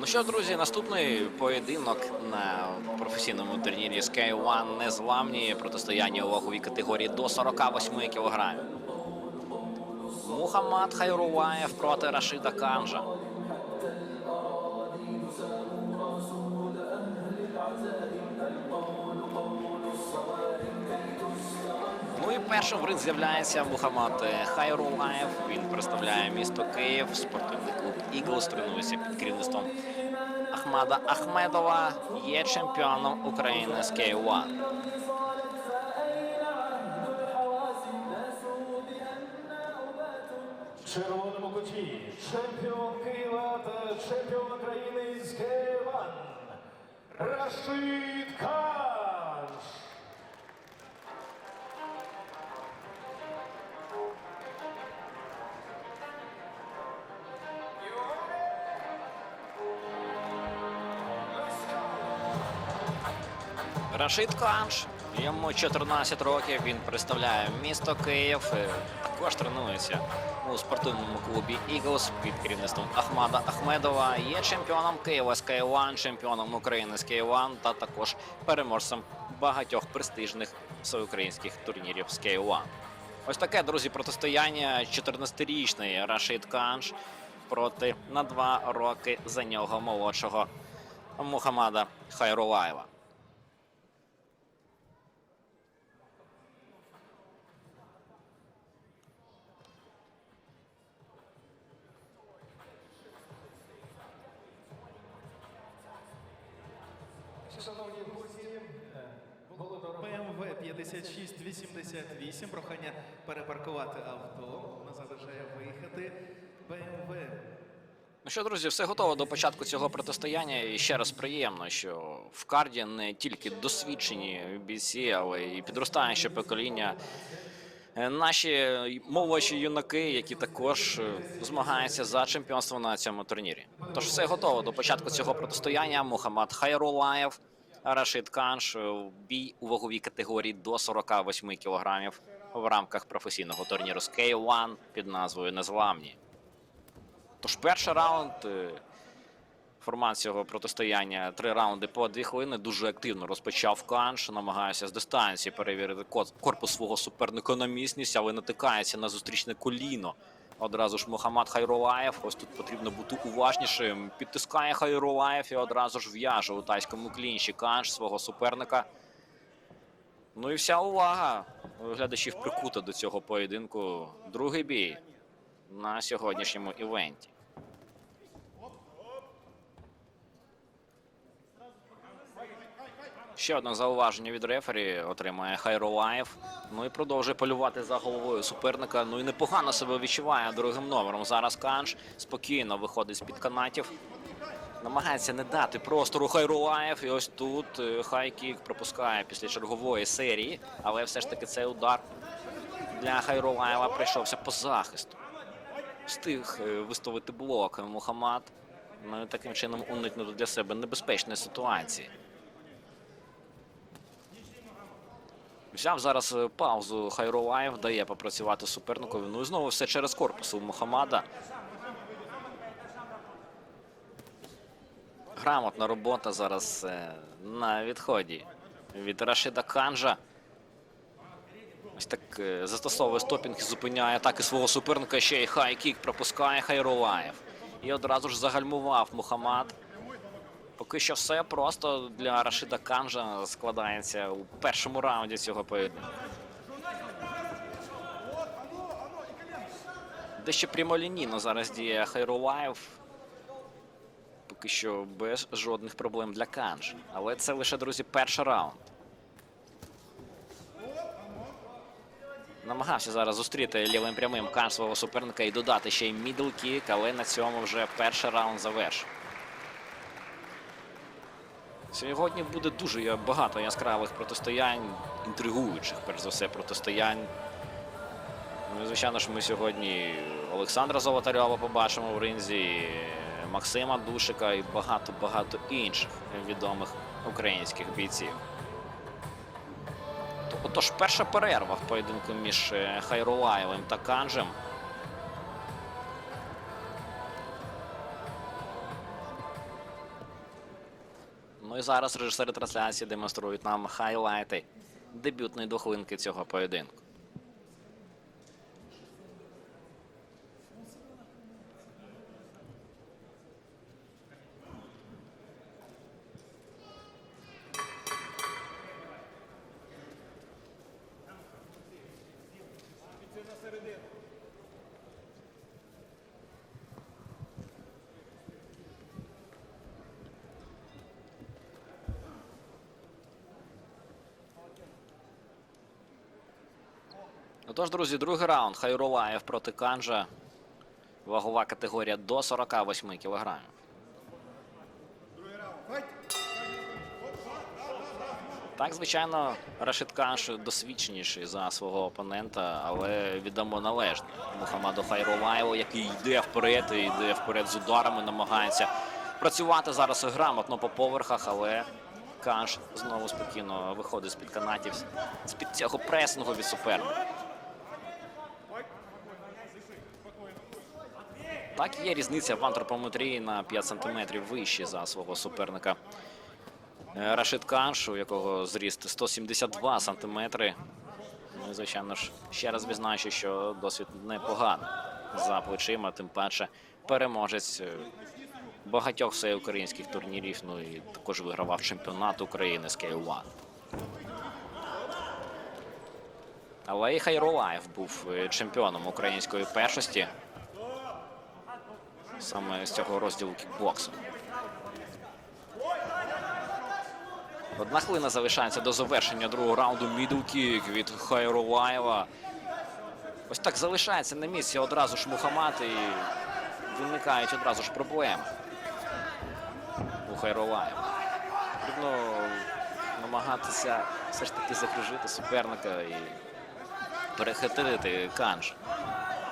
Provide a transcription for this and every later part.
Ну що, друзі, наступний поєдинок на професійному турнірі з K1 незламні протистояння у ваговій категорії до 48 кілограмів. Мухаммад Хайруваєв проти Рашида Канжа. Першим в ринг з'являється Мухаммад Хайрулаєв. Він представляє місто Київ. Спортивний клуб Іглс тренується під керівництвом Ахмада Ахмедова. Є чемпіоном України з K1. Червоному куті чемпіон Києва та чемпіон України з Києва Рашид Каш. Рашид Канш. Йому 14 років. Він представляє місто Київ. Також тренується у спортивному клубі Eagles під керівництвом Ахмада Ахмедова. Є чемпіоном Києва з K1, чемпіоном України з K1 та також переможцем багатьох престижних всеукраїнських турнірів з K1. Ось таке, друзі, протистояння 14-річний Рашид Канш проти на два роки за нього молодшого Мухаммада Хайрулаєва. Шановні Володимир БМВ 5688. Прохання перепаркувати авто. Вона заважає виїхати. БМВ Ну що, друзі, все готово до початку цього протистояння. І ще раз приємно, що в карді не тільки досвідчені бійці, але і підростаюче покоління. Е, Наші молодші юнаки, які також е, змагаються за чемпіонство на цьому турнірі. Тож все готово до початку цього протистояння. Мухаммад Хайрулаєв, Рашид Канш, е, бій у ваговій категорії до 48 кілограмів в рамках професійного турніру з K1 під назвою Незламні. Тож перший раунд. Формат цього протистояння три раунди по дві хвилини. Дуже активно розпочав Канш, намагається з дистанції перевірити корпус свого суперника на міцність, але натикається на зустрічне коліно. Одразу ж Мухаммад Хайрулаєв. Ось тут потрібно бути уважнішим. Підтискає Хайрулаєв і одразу ж в'яже у тайському клінчі Канш свого суперника. Ну і вся увага глядачів прикута до цього поєдинку. Другий бій на сьогоднішньому івенті. Ще одне зауваження від рефері отримає Хайролаєв. Ну і продовжує полювати за головою суперника. Ну і непогано себе відчуває другим номером. Зараз Канш спокійно виходить з-під канатів. Намагається не дати простору Хайрулаєв. І ось тут е, хайкік пропускає після чергової серії. Але все ж таки цей удар для Хайрулаєва прийшовся по захисту. Встиг е, виставити блок Мухаммад. Ну таким чином уникнути для себе небезпечної ситуації. Взяв зараз е, паузу Хайрулаєв, дає попрацювати суперникові. Ну і знову все через корпус у Мухаммада. Грамотна робота зараз е, на відході від Рашида Канжа. Ось так е, застосовує стопінг і зупиняє атаки свого суперника. Ще й хай-кік пропускає Хайрулаєв. І одразу ж загальмував Мухаммад. Поки що все просто для Рашида Канжа складається у першому раунді цього поєдинку. Дещо прямолінійно зараз діє Хайрулаєв. Поки що без жодних проблем для Канжа. Але це лише, друзі, перший раунд. Намагався зараз зустріти лівим прямим Канж свого суперника і додати ще й мідл-кік, але на цьому вже перший раунд завершив. Сьогодні буде дуже багато яскравих протистоянь, інтригуючих, перш за все, протистоянь. Ну, звичайно ж, ми сьогодні Олександра Золотарьова побачимо в ринзі, Максима Душика і багато-багато інших відомих українських бійців. То- Отож, перша перерва в поєдинку між е, Хайрулаєвим та Канжем. Ну і зараз режисери трансляції демонструють нам хайлайти дебютної двохвилинки цього поєдинку. Отож, друзі, другий раунд. Хайрулаєв проти Канжа. Вагова категорія до 48 кілограмів. Так, звичайно, Рашид Канш досвідченіший за свого опонента, але віддамо належне Мухаммаду Хайрулаєву, який йде вперед і йде вперед з ударами, намагається працювати зараз грамотно по поверхах, але Канш знову спокійно виходить з-під канатів, з-під цього пресингу від суперника. Так, є різниця в антропометрії на 5 см вище за свого суперника. Е, Рашид Канш, у якого зріст 172 см. Ну звичайно ж, ще раз відзначу, що досвід непоганий за плечима, тим паче переможець е, багатьох всеукраїнських турнірів. Ну і також вигравав чемпіонат України з K1. Але і Хайрулаєв був е, чемпіоном української першості саме з цього розділу кікбоксу. Одна хвилина залишається до завершення другого раунду. Мідл-кік від Хайрулаєва. Ось так залишається на місці одразу ж Мухаммад і виникають одразу ж проблеми у Хайрулаєва. Потрібно намагатися все ж таки закружити суперника і перехитрити канж.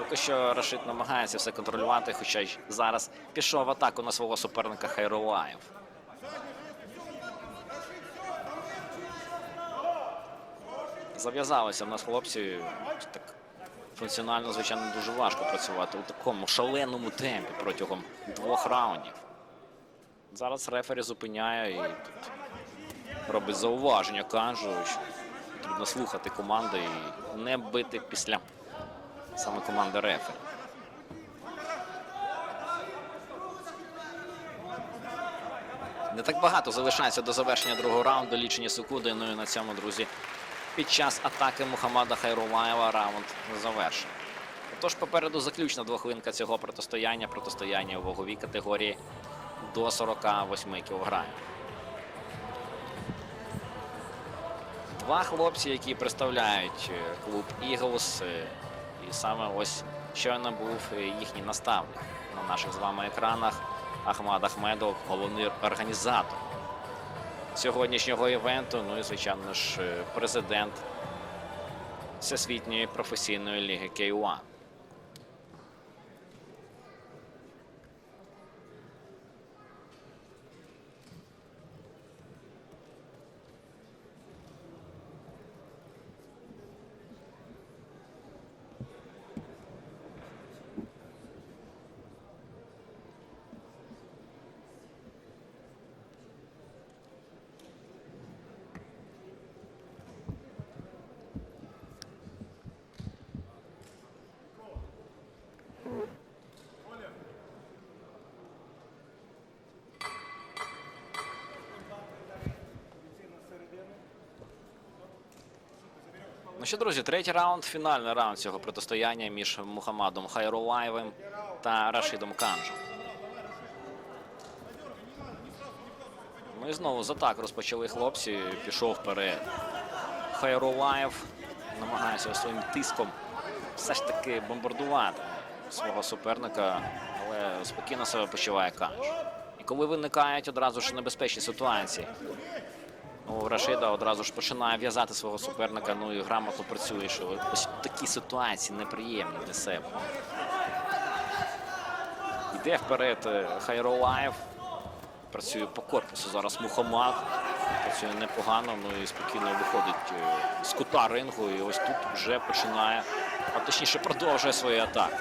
Поки що Рашид намагається все контролювати, хоча й зараз пішов атаку на свого суперника Хайрулаєв. Зав'язалися в нас хлопці. Так функціонально, звичайно, дуже важко працювати у такому шаленому темпі протягом двох раундів. Зараз рефері зупиняє і тут робить зауваження канжу, що потрібно слухати команди і не бити після саме команди рефері. Не так багато залишається до завершення другого раунду. Лічені секунди. Ну і на цьому, друзі, під час атаки Мухаммада Хайрулаєва раунд завершений. Тож попереду заключна двохвилинка цього протистояння. Протистояння у ваговій категорії до 48 кілограмів. Два хлопці, які представляють е, клуб Eagles. І саме ось щойно був е, їхній наставник на наших з вами екранах. Ахмад Ахмедов, головний організатор сьогоднішнього івенту. Ну і, звичайно ж, е, президент Всесвітньої професійної ліги K1. Що, друзі, третій раунд, фінальний раунд цього протистояння між Мухаммадом Хайрулаєвим та Рашидом Канжем. Ну і знову з атак розпочали хлопці. Пішов вперед. Хайрулаєв намагається своїм тиском все ж таки бомбардувати свого суперника, але спокійно себе почуває Канж. І коли виникають одразу ж небезпечні ситуації, Ну, Рашида одразу ж починає в'язати свого суперника, ну і грамотно працює, що ось такі ситуації неприємні для себе. Йде вперед е, Хайролаєв. Працює по корпусу зараз Мухаммад. Працює непогано, ну і спокійно виходить е, з кута рингу. І ось тут вже починає, а точніше продовжує свої атаки.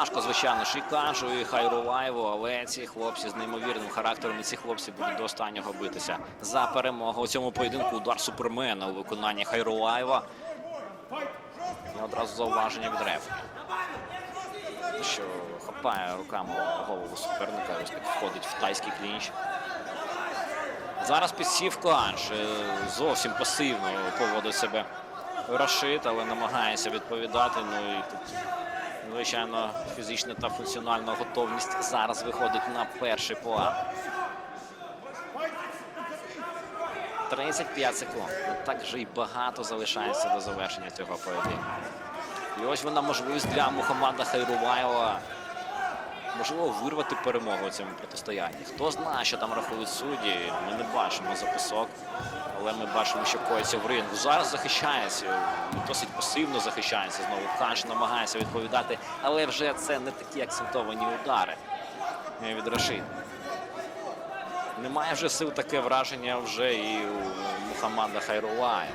Важко, звичайно, ж і кажу, і Хайрулаєву, але ці хлопці з неймовірним характером, і ці хлопці будуть до останнього битися за перемогу у цьому поєдинку. Удар супермена у виконанні Хайрулаєва. І одразу зауваження від рефері. Що хапає руками голову суперника, ось так входить в тайський клінч. Зараз підсів кланш. Е, Зовсім пасивно поводить себе Рашид, але намагається відповідати. Ну і тут, звичайно, фізична та функціональна готовність зараз виходить на перший план. 35 секунд. Не так вже й багато залишається до завершення цього поєдинку. І ось вона можливість для Мухаммада Хайрулаєва можливо вирвати перемогу у цьому протистоянні. Хто знає, що там рахують судді, ми не бачимо записок, але ми бачимо, що коїться в рингу. Зараз захищається, досить пасивно захищається. Знову Канш намагається відповідати, але вже це не такі акцентовані удари е, від Рашид. Немає вже сил таке враження вже і у Мухаммада Хайрулаєва.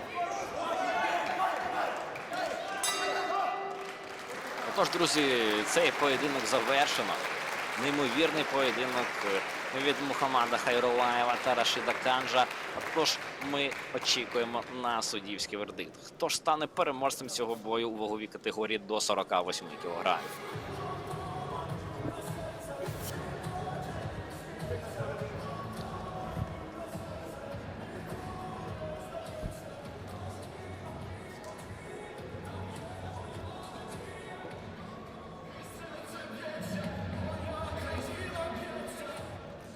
Отож, друзі, цей поєдинок завершено. Неймовірний поєдинок від Мухаммада Хайрулаєва та Рашида Канжа. Отож, ми очікуємо на суддівський вердикт. Хто ж стане переможцем цього бою у ваговій категорії до 48 кілограмів?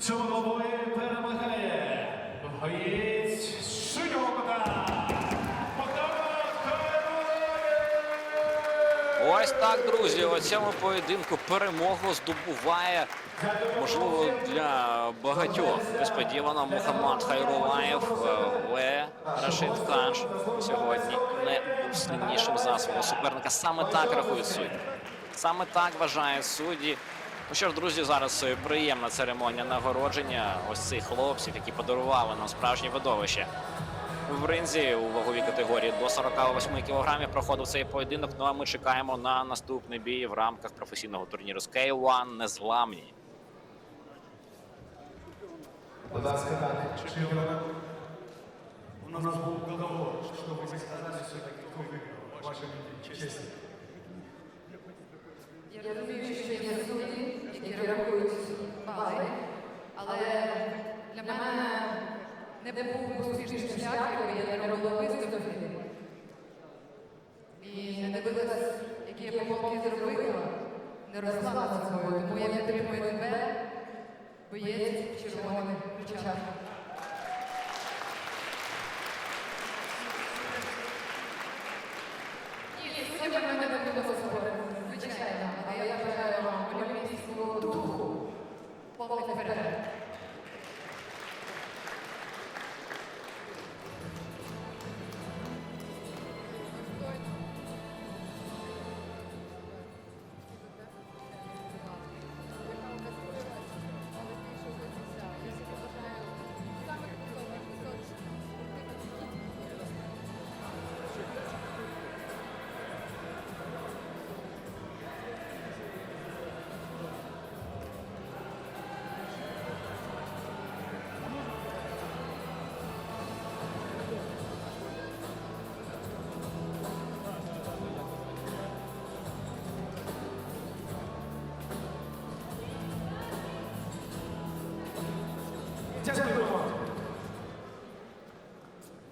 В цьому перемагає боєць синього кота Ось так, друзі. У цьому поєдинку перемогу здобуває, можливо, для багатьох несподівано Мухаммад Хайрулаєв, але Рашид Канш сьогодні не був сильнішим за свого суперника. Саме так рахують судді. Саме так вважають судді. Ну що ж, друзі, зараз е, приємна церемонія нагородження ось цих хлопців, які подарували нам справжнє видовище. В ринзі у ваговій категорії до 48 кілограмів проходив цей поєдинок. Ну а ми чекаємо на наступний бій в рамках професійного турніру з K1 Незламні. Будь ласка, так, чемпіон. У нас был договор, что вы сказали все-таки, кто выиграл. Ваше мнение, честно. Я розумію, що є судді, які рахують бали, але для мене не був успішний шлях, я не робила виступи. І не дивилась, які я помилки зробила, не росла над собою. Тому я підтримую тебе, боєць червоних ключах.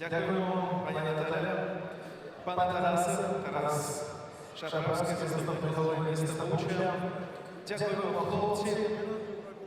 Дякуємо, пані Наталя. Пане Тарасе, Тарас Шарабовський, заступник голови міста Буча. Дякуємо, хлопці.